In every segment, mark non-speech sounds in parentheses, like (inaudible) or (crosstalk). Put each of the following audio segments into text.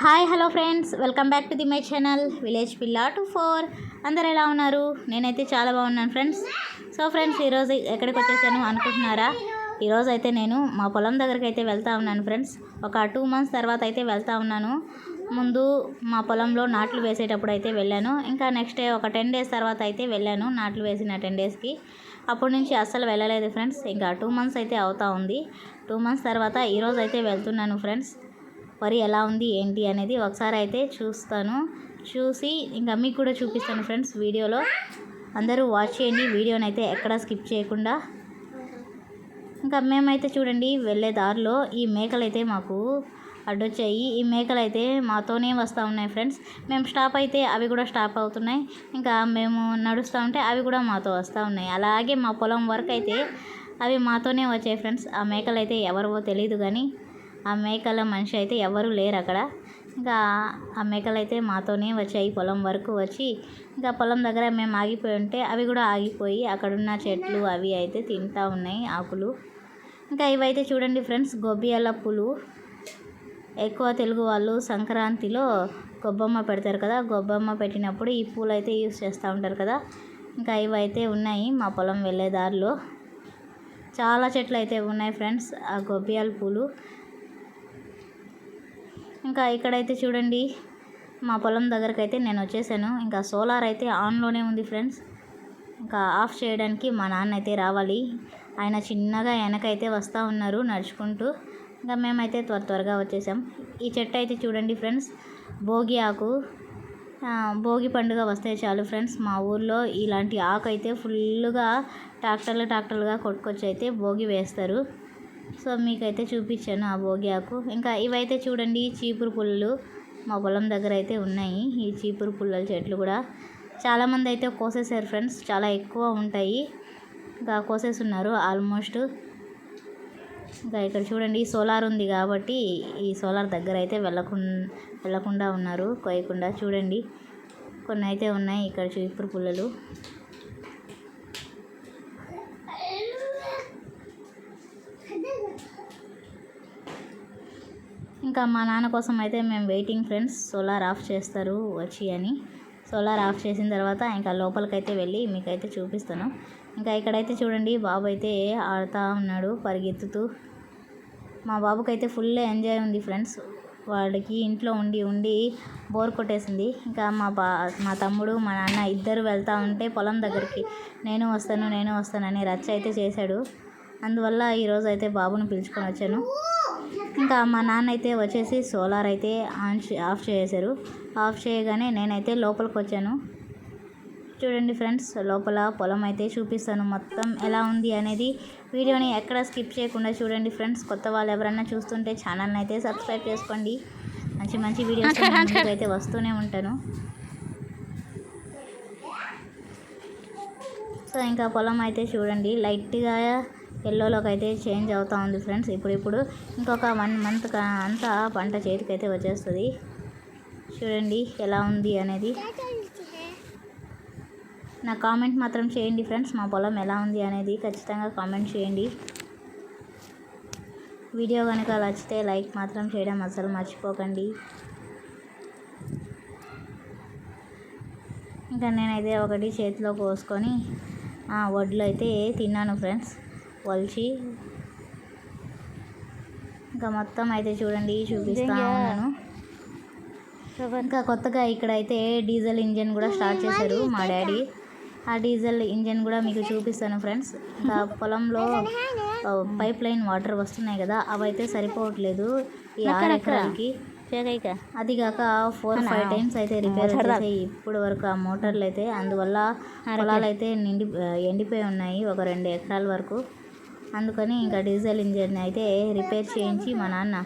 Hi hello friends. Welcome back to the my channel village పిల్లా two four అందరు ఎలా ఉన్నారు? నేనైతే చాలా బాగున్నాను ఫ్రెండ్స్. సో ఫ్రెండ్స్ ఈరోజు ఎక్కడికి వచ్చేసాను అనుకుంటున్నారా? ఈరోజు అయితే నేను మా పొలం దగ్గరికి అయితే వెళ్తా ఉన్నాను ఫ్రెండ్స్. ఒక టూ మంత్స్ తర్వాత అయితే వెళ్తా ఉన్నాను. ముందు మా పొలంలో నాట్లు వేసేటప్పుడు అయితే వెళ్ళాను. ఇంకా నెక్స్ట్ డే ఒక టెన్ డేస్ తర్వాత అయితే వెళ్ళాను నాట్లు వేసిన టెన్ డేస్కి అప్పటి నుంచి అస్సలు వెళ్ళలేదు ఫ్రెండ్స్. ఇంకా టూ మంత్స్ అయితే అవుతా ఉంది. టూ మంత్స్ తర్వాత ఈరోజు అయితే వెళ్తున్నాను ఫ్రెండ్స్. వరి ఎలా ఉంది ఏంటి అనేది ఒకసారి అయితే చూస్తాను. చూసి ఇంకా మీకు కూడా చూపిస్తాను ఫ్రెండ్స్ వీడియోలో. అందరూ వాచ్ చేయండి వీడియోని అయితే ఎక్కడా స్కిప్ చేయకుండా. ఇంకా మేమైతే చూడండి వెళ్ళే దారిలో ఈ మేకలు అయితే మాకు అడ్డొచ్చాయి. ఈ మేకలు అయితే మాతోనే వస్తూ ఉన్నాయి ఫ్రెండ్స్. మేము స్టాప్ అయితే అవి కూడా స్టాప్ అవుతున్నాయి. ఇంకా మేము నడుస్తూ ఉంటే అవి కూడా మాతో వస్తూ ఉన్నాయి. అలాగే మా పొలం వరకు అయితే అవి మాతోనే వచ్చాయి ఫ్రెండ్స్. ఆ మేకలు అయితే ఎవరివో తెలియదు కానీ ఆ మేకల మనిషి అయితే ఎవరు లేరు అక్కడ. ఇంకా ఆ మేకలు అయితే మాతోనే వచ్చాయి పొలం వరకు వచ్చి ఇంకా పొలం దగ్గర మేము ఆగిపోయి ఉంటే అవి కూడా ఆగిపోయి అక్కడున్న చెట్లు అవి అయితే తింటా ఉన్నాయి ఆకులు. ఇంకా ఇవైతే చూడండి ఫ్రెండ్స్ గొబ్బియాల పూలు. ఎక్కువ తెలుగు వాళ్ళు సంక్రాంతిలో గొబ్బమ్మ పెడతారు కదా గొబ్బమ్మ పెట్టినప్పుడు ఈ పూలు అయితే యూస్ చేస్తూ ఉంటారు కదా. ఇంకా ఇవైతే ఉన్నాయి మా పొలం వెళ్ళే దారిలో. చాలా చెట్లు అయితే ఉన్నాయి ఫ్రెండ్స్ ఆ గొబ్బియాల పూలు. ఇంకా ఇక్కడైతే చూడండి మా పొలం దగ్గరకు అయితే నేను వచ్చేసాను. ఇంకా సోలార్ అయితే ఆన్లోనే ఉంది ఫ్రెండ్స్. ఇంకా ఆఫ్ చేయడానికి మా నాన్న అయితే రావాలి. ఆయన చిన్నగా వెనకైతే వస్తూ ఉన్నారు నడుచుకుంటూ. ఇంకా మేమైతే త్వర త్వరగా వచ్చేసాం. ఈ చెట్టు అయితే చూడండి ఫ్రెండ్స్ భోగి ఆకు. భోగి పండుగ వస్తే చాలు ఫ్రెండ్స్. మా ఊర్లో ఇలాంటి ఆకు అయితే ఫుల్గా ట్రాక్టర్లు ట్రాక్టర్లుగా కొట్టుకొచ్చి అయితే భోగి వేస్తారు. సో మీకైతే చూపించాను ఆ భోగ్యాకు ఇంకా ఇవైతే చూడండి చీపురు పుల్లలు మా పొలం దగ్గర అయితే ఉన్నాయి. ఈ చీపురు పుల్లల చెట్లు కూడా చాలామంది అయితే కోసేసారు ఫ్రెండ్స్ చాలా ఎక్కువ ఉంటాయి. ఇంకా కోసేస్తున్నారు ఆల్మోస్ట్. ఇంకా ఇక్కడ చూడండి సోలార్ ఉంది కాబట్టి ఈ సోలార్ దగ్గర అయితే వెళ్ళకుండా వెళ్ళకుండా ఉన్నారు కోయకుండా చూడండి కొన్ని అయితే ఉన్నాయి ఇక్కడ చీపురు పుల్లలు. ఇంకా మా నాన్న కోసం అయితే మేము వెయిటింగ్ ఫ్రెండ్స్ సోలార్ ఆఫ్ చేస్తారు వచ్చి అని. సోలార్ ఆఫ్ చేసిన తర్వాత ఇంకా లోపలికైతే వెళ్ళి మీకైతే చూపిస్తాను. ఇంకా ఇక్కడైతే చూడండి బాబు అయితే ఆడుతూ ఉన్నాడు పరిగెత్తుతూ. మా బాబుకైతే ఫుల్ ఎంజాయ్ ఉంది ఫ్రెండ్స్ వాడికి ఇంట్లో ఉండి ఉండి బోర్ కొట్టేసింది. ఇంకా మా బా మా తమ్ముడు మా నాన్న ఇద్దరు వెళ్తూ ఉంటే పొలం దగ్గరికి నేను వస్తాను నేను వస్తానని రచ్చ అయితే చేశాడు. అందువల్ల ఈరోజు అయితే బాబుని పిలుచుకొని వచ్చాను. ఇంకా మా నాన్న అయితే వచ్చేసి సోలార్ అయితే ఆన్ ఆఫ్ చేశారు ఆఫ్ చేయగానే నేనైతే లోపలికి వచ్చాను. చూడండి ఫ్రెండ్స్ లోపల పొలం అయితే చూపిస్తాను. మొత్తం ఎలా ఉంది అనేది వీడియోని ఎక్కడ స్కిప్ చేయకుండా చూడండి ఫ్రెండ్స్. కొత్త వాళ్ళు ఎవరైనా చూస్తుంటే ఛానల్ని అయితే సబ్స్క్రైబ్ చేసుకోండి. మంచి మంచి వీడియోస్ అయితే వస్తూనే ఉంటాను. సో ఇంకా పొలం అయితే చూడండి. లైట్గా ఎల్లోలోకి అయితే చేంజ్ అవుతూ ఉంది ఫ్రెండ్స్. ఇప్పుడు ఇప్పుడు ఇంకొక వన్ మంత్ అంతా పంట చేతికైతే వచ్చేస్తుంది. చూడండి ఎలా ఉంది అనేది. నా కామెంట్ మాత్రం చేయండి ఫ్రెండ్స్. మా పొలం ఎలా ఉంది అనేది ఖచ్చితంగా కామెంట్ చేయండి. వీడియో కనుక నచ్చితే లైక్ మాత్రం చేయడం అసలు మర్చిపోకండి. ఇంకా నేనైతే ఒకటి చేతిలో కోసుకొని ఆ, వడ్లు అయితే తిన్నాను ఫ్రెండ్స్. వలిచి ఇంకా మొత్తం అయితే చూడండి చూపిస్తా ఉన్నాను. ఇంకా కొత్తగా ఇక్కడైతే డీజిల్ ఇంజన్ కూడా స్టార్ట్ చేశారు మా డాడీ. ఆ డీజిల్ ఇంజన్ కూడా మీకు చూపిస్తాను ఫ్రెండ్స్. ఇంకా (laughs) పొలంలో పైప్ లైన్ వాటర్ వస్తున్నాయి కదా అవైతే సరిపోవట్లేదు ఈ ఆరు ఎకరాలకి అది కాక ఫోర్ ఫైవ్ టైమ్స్ అయితే రిపేర్ చేసాయి ఇప్పుడు వరకు ఆ మోటార్లు అయితే అందువల్ల పొలాలు అయితే నిండి ఎండిపోయి ఉన్నాయి ఒక రెండు ఎకరాల వరకు. అందుకని ఇంకా డీజిల్ ఇంజన్ అయితే రిపేర్ చేయించి మా నాన్న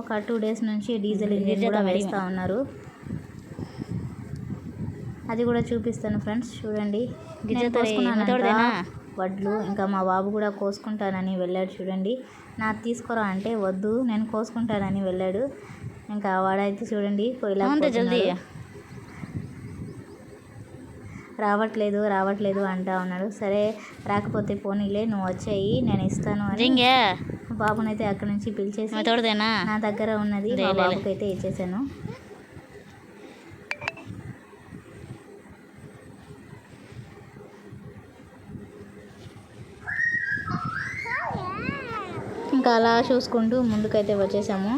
ఒక టూ డేస్ నుంచి డీజిల్ ఇంజిన్ కూడా వేస్తూ ఉన్నారు. అది కూడా చూపిస్తాను ఫ్రెండ్స్ చూడండి. వడ్లు ఇంకా మా బాబు కూడా కోసుకుంటానని వెళ్ళాడు చూడండి. నాకు తీసుకురా అంటే వద్దు నేను కోసుకుంటానని వెళ్ళాడు. ఇంకా వాడైతే చూడండి ఇలా రావట్లేదు రావట్లేదు అంటా ఉన్నాడు సరే రాకపోతే పోనీలే నువ్వు వచ్చేయి నేను ఇస్తాను అని బాబునైతే అక్కడ నుంచి పిలిచేసి తోడదేనా నా దగ్గర ఉన్నది మా లేలే. బాబుకి అయితే ఇచ్చేసాను. ఇంకా అలా చూసుకుంటూ ముందుకైతే వచ్చేసాము.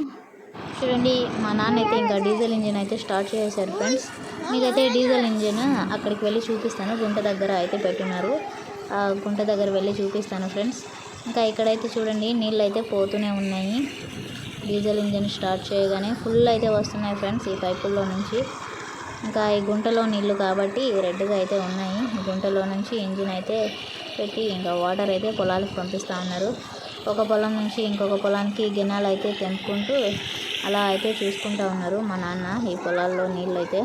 చూడండి మా నాన్న అయితే ఇంకా డీజిల్ ఇంజిన్ అయితే స్టార్ట్ చేశారు ఫ్రెండ్స్. మీకైతే డీజిల్ ఇంజిన్ అక్కడికి వెళ్ళి చూపిస్తాను. గుంట దగ్గర అయితే పెట్టున్నారు. ఆ గుంట దగ్గర వెళ్ళి చూపిస్తాను ఫ్రెండ్స్. ఇంకా ఇక్కడైతే చూడండి నీళ్ళు అయితే పోతూనే ఉన్నాయి. డీజిల్ ఇంజిన్ స్టార్ట్ చేయగానే ఫుల్ అయితే వస్తున్నాయి ఫ్రెండ్స్ ఈ పైపుల్లో నుంచి. ఇంకా ఈ గుంటలో నీళ్ళు కాబట్టి రెడ్గా అయితే ఉన్నాయి. ఈ గుంటలో నుంచి ఇంజిన్ అయితే పెట్టి ఇంకా వాటర్ అయితే పొలాలకు పంపిస్తూ ఉన్నారు ఒక పొలం నుంచి ఇంకొక పొలానికి గిన్నెలు అయితే తెంపుకుంటూ అలా అయితే చూసుకుంటూ ఉన్నారు మా నాన్న ఈ పొలాల్లో నీళ్ళు అయితే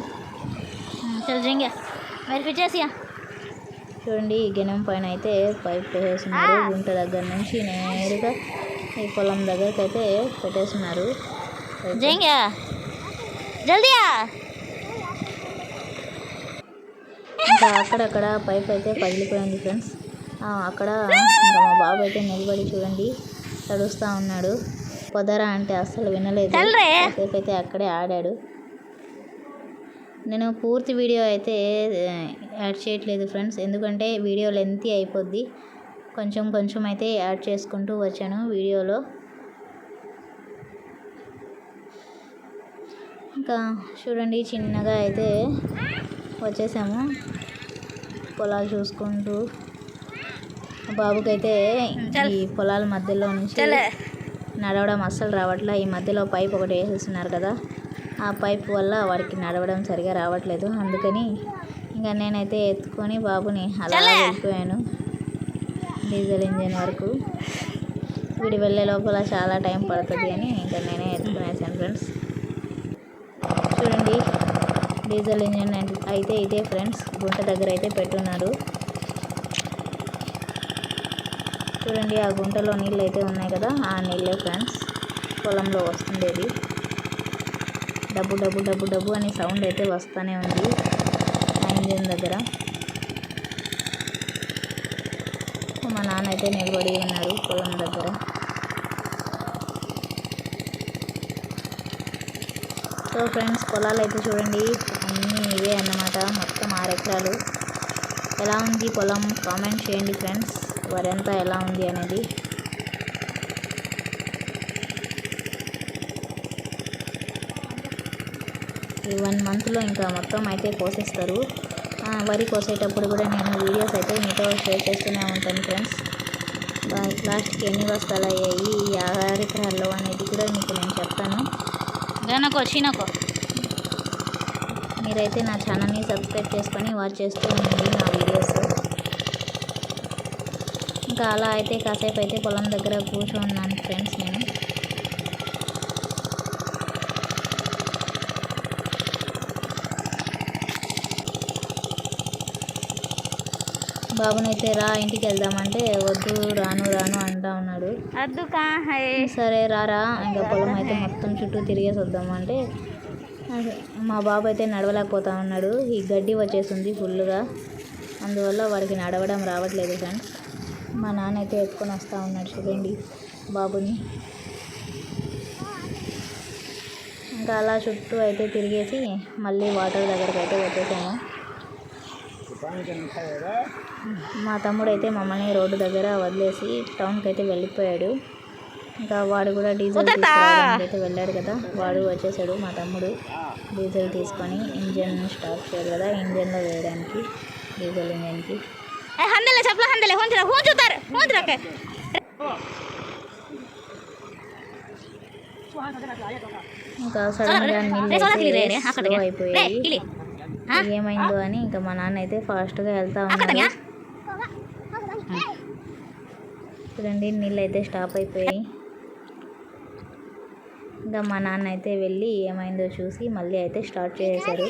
చల్ జంగా మరి పిచ్చేసియా చూడండి ఈ గిన్నెం పైన అయితే పైప్ వేసేస్తున్నారు గుంట దగ్గర నుంచి నేరుగా ఈ పొలం దగ్గరికి అయితే పెట్టేస్తున్నారు. జంగా జల్దీయా? ఇంకా అక్కడక్కడ పైప్ అయితే పగిలిపోయింది ఫ్రెండ్స్ ఆ, అక్కడ ఇంకా మా బాబు అయితే నిలబడి చూడండి తడుస్తూ ఉన్నాడు. పొదరా అంటే అస్సలు వినలేదు. అయితే అక్కడే ఆడాడు. నేను పూర్తి వీడియో అయితే యాడ్ చేయట్లేదు ఫ్రెండ్స్. ఎందుకంటే వీడియో లెంతీ అయిపోద్ది. కొంచెం కొంచెం అయితే యాడ్ చేసుకుంటూ వచ్చాను వీడియోలో. ఇంకా చూడండి చిన్నగా అయితే వచ్చేసాము. పొలాలు చూసుకుంటూ. బాబుకైతే ఈ పొలాల మధ్యలో నుంచి నడవడం అస్సలు రావట్లే. ఈ మధ్యలో పైప్ ఒకటి వేసేస్తున్నారు కదా. ఆ పైప్ వల్ల వాడికి నడవడం సరిగా రావట్లేదు. అందుకని ఇంకా నేనైతే ఎత్తుకొని బాబుని అలా. వెళ్ళిపోయాను. డీజిల్ ఇంజిన్ వరకు. వీడి వెళ్ళే లోపల చాలా టైం పడుతుంది అని ఇంకా నేనే ఎత్తుకునేసాను ఫ్రెండ్స్. చూడండి డీజిల్ ఇంజిన్ అంటే- అయితే ఇదే ఫ్రెండ్స్. గుంట దగ్గర అయితే పెట్టున్నారు. చూడండి ఆ గుంటలో నీళ్ళు అయితే ఉన్నాయి కదా ఆ నీళ్ళే ఫ్రెండ్స్. పొలంలో వస్తుండేది. డబ్బు డబ్బు డబ్బు డబ్బు అనే సౌండ్ అయితే వస్తూనే ఉంది. ఇంజిన్ దగ్గర. మా నాన్న అయితే నిలబడి ఉన్నారు పొలం దగ్గర. సో ఫ్రెండ్స్ పొలాలు అయితే చూడండి. అన్నీ ఇవే అన్నమాట. మొత్తం ఆరు ఎకరాలు. ఎలా ఉంది పొలం? కామెంట్ చేయండి ఫ్రెండ్స్. వరంతా ఎలా ఉంది అనేది. వన్ మంత్లో ఇంకా మొత్తం అయితే కోసేస్తారు. వరి కోసేటప్పుడు కూడా నేను వీడియోస్ అయితే మీతో షేర్ చేస్తూనే ఉంటాను ఫ్రెండ్స్. లాస్ట్కి ఎన్ని బస్తాలు అయ్యాయి? ఈ ఆరు ఎకరాల్లో అనేది కూడా మీకు నేను చెప్తాను. గనకో చీనకో మీరైతే నా ఛానల్ని సబ్స్క్రైబ్ చేసుకొని వాచ్ చేస్తూ ఉండండి నా వీడియోస్. ఇంకా అలా అయితే కాసేపు అయితే పొలం దగ్గర కూర్చున్నాను ఫ్రెండ్స్ నేను. బాబునైతే రా ఇంటికి వెళ్దామంటే వద్దు రాను రాను అంటా ఉన్నాడు. సరే రారా ఇంకా పొలం అయితే మొత్తం చుట్టూ తిరిగేసి వద్దామంటే. మా బాబు అయితే నడవలేకపోతా ఉన్నాడు. ఈ గడ్డి వచ్చేసింది ఫుల్గా అందువల్ల వాడికి నడవడం రావట్లేదు ఫ్రెండ్స్. మా నాన్న అయితే ఎత్తుకొని వస్తూ ఉన్నాడు చూడండి బాబుని. ఇంకా అలా చుట్టూ అయితే తిరిగేసి మళ్ళీ వాటర్ దగ్గరికి అయితే వచ్చేసాము. మా తమ్ముడు అయితే మమ్మల్ని రోడ్డు దగ్గర వదిలేసి టౌన్కి అయితే వెళ్ళిపోయాడు. ఇంకా వాడు కూడా డీజిల్ అయితే వెళ్ళాడు కదా. వాడు వచ్చేసాడు మా తమ్ముడు డీజిల్ తీసుకొని ఇంజన్ స్టార్ట్ చేయాలి కదా. ఇంజన్లో వేయడానికి డీజిల్ ఇంజన్కి. ఇంకా సడన్గా నీళ్ళు అయిపోయాయి? ఏమైందో అని ఇంకా మా నాన్న అయితే ఫాస్ట్గా వెళ్తా ఉన్నాడు. చూడండి నీళ్ళు అయితే స్టాప్ అయిపోయాయి. ఇంకా మా నాన్న అయితే వెళ్ళి ఏమైందో చూసి మళ్ళీ అయితే స్టార్ట్ చేసేసారు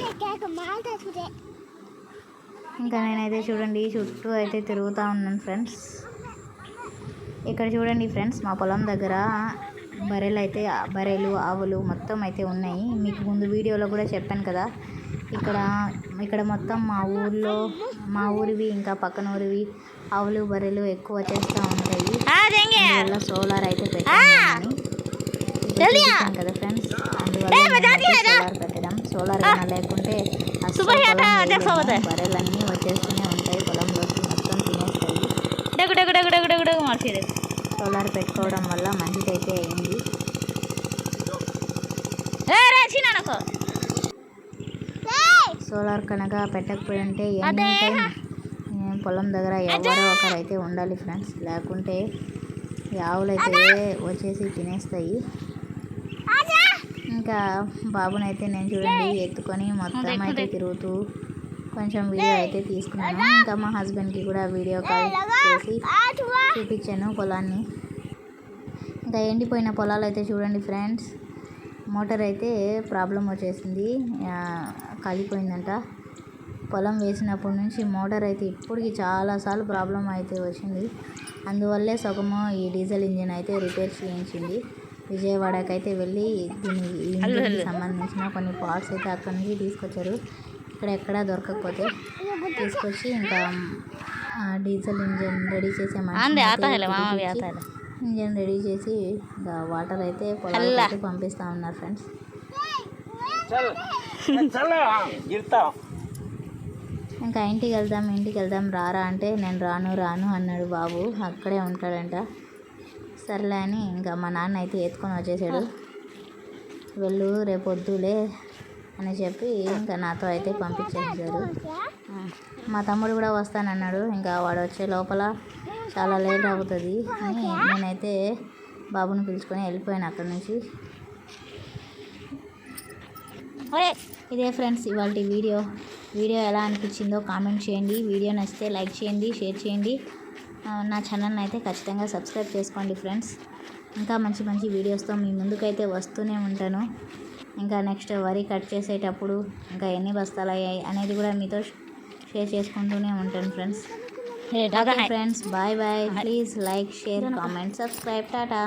ఇంకా నేనైతే చూడండి చుట్టూ అయితే తిరుగుతూ ఉన్నాను ఫ్రెండ్స్ ఇక్కడ చూడండి ఫ్రెండ్స్ మా పొలం దగ్గర బర్రెలు అయితే బర్రెలు ఆవులు మొత్తం అయితే ఉన్నాయి. మీకు ముందు వీడియోలో కూడా చెప్పాను కదా ఇక్కడ ఇక్కడ మొత్తం మా ఊర్లో మా ఊరివి ఇంకా పక్కన ఊరివి ఆవులు బర్రెలు ఎక్కువ వచ్చేస్తూ ఉంటాయి. అందువల్ల సోలార్ అయితే పెట్టాను. కదా ఫ్రెండ్స్. అందువల్ల? సోలార్ పెట్టడం. సోలార్ ఏమైనా లేకుంటే? బర్రెలన్నీ వచ్చేస్తూనే ఉంటాయి. పొలంలోకి మొత్తం తినేస్తాయి. సోలార్ పెట్టుకోవడం వల్ల మంచిదైతే అయింది. సోలార్ కనుక పెట్టకపోయింటే అదే. ఎనీ టైం ఏ, పొలం దగ్గర ఎవరో ఒకరు అయితే ఉండాలి ఫ్రెండ్స్ లేకుంటే ఈ ఆవులు అయితే వచ్చేసి తినేస్తాయి. ఇంకా బాబునైతే నేను చూడండి ఎత్తుకొని మొత్తం అయితే తిరుగుతూ కొంచెం వీడియో అయితే తీసుకున్నాను. ఇంకా మా హస్బెండ్కి కూడా వీడియో కాల్ చేసి చూపించాను పొలాన్ని. ఇంకా ఎండిపోయిన పొలాలు అయితే చూడండి ఫ్రెండ్స్ మోటార్ అయితే ప్రాబ్లం వచ్చేసింది. కాలిపోయిందంట. పొలం వేసినప్పటి నుంచి మోటార్ అయితే ఇప్పటికి చాలాసార్లు ప్రాబ్లం అయితే వచ్చింది. అందువల్లే సగము ఈ డీజిల్ ఇంజిన్ అయితే రిపేర్ చేయించింది. విజయవాడకి అయితే వెళ్ళి దీని ఇంజిన్కి సంబంధించిన కొన్ని పార్ట్స్ అయితే అక్కడి నుంచి తీసుకొచ్చారు. ఇక్కడ ఎక్కడ దొరకకపోతే తీసుకొచ్చి ఇంకా డీజిల్ ఇంజిన్ రెడీ చేసే ఇంజిన్ రెడీ చేసి ఇంకా వాటర్ అయితే పొలాలకి పంపిస్తా ఉన్నారు ఫ్రెండ్స్. ఇంకా ఇంటికి వెళ్దాం ఇంటికి వెళ్దాం రారా అంటే నేను రాను రాను అన్నాడు బాబు. అక్కడే ఉంటాడంట. సర్లే అని ఇంకా మా నాన్న అయితే ఎత్తుకొని వచ్చేసాడు. వెళ్ళు రేపు వద్దులే అని చెప్పి ఇంకా నాతో అయితే పంపించేసారు మా తమ్ముడు కూడా వస్తానన్నాడు. ఇంకా వాడు వచ్చే లోపల చాలా లేట్ అవుతుంది అని నేనైతే బాబుని పిలుచుకొని వెళ్ళిపోయాను అక్కడి నుంచి. ఒరే ఇదే ఫ్రెండ్స్ ఇవాళ వీడియో. వీడియో ఎలా అనిపించిందో కామెంట్ చేయండి. వీడియో నచ్చితే లైక్ చేయండి షేర్ చేయండి. నా ఛానల్ని అయితే ఖచ్చితంగా సబ్స్క్రైబ్ చేసుకోండి ఫ్రెండ్స్. ఇంకా మంచి మంచి వీడియోస్తో మీ ముందుకైతే వస్తూనే ఉంటాను. ఇంకా నెక్స్ట్ వరి కట్ చేసేటప్పుడు ఇంకా ఎన్ని బస్తాలు అయ్యాయి అనేది కూడా మీతో షేర్ చేసుకుంటూనే ఉంటాను friends. Friends bye. Bye. Please like share comment subscribe. Tata.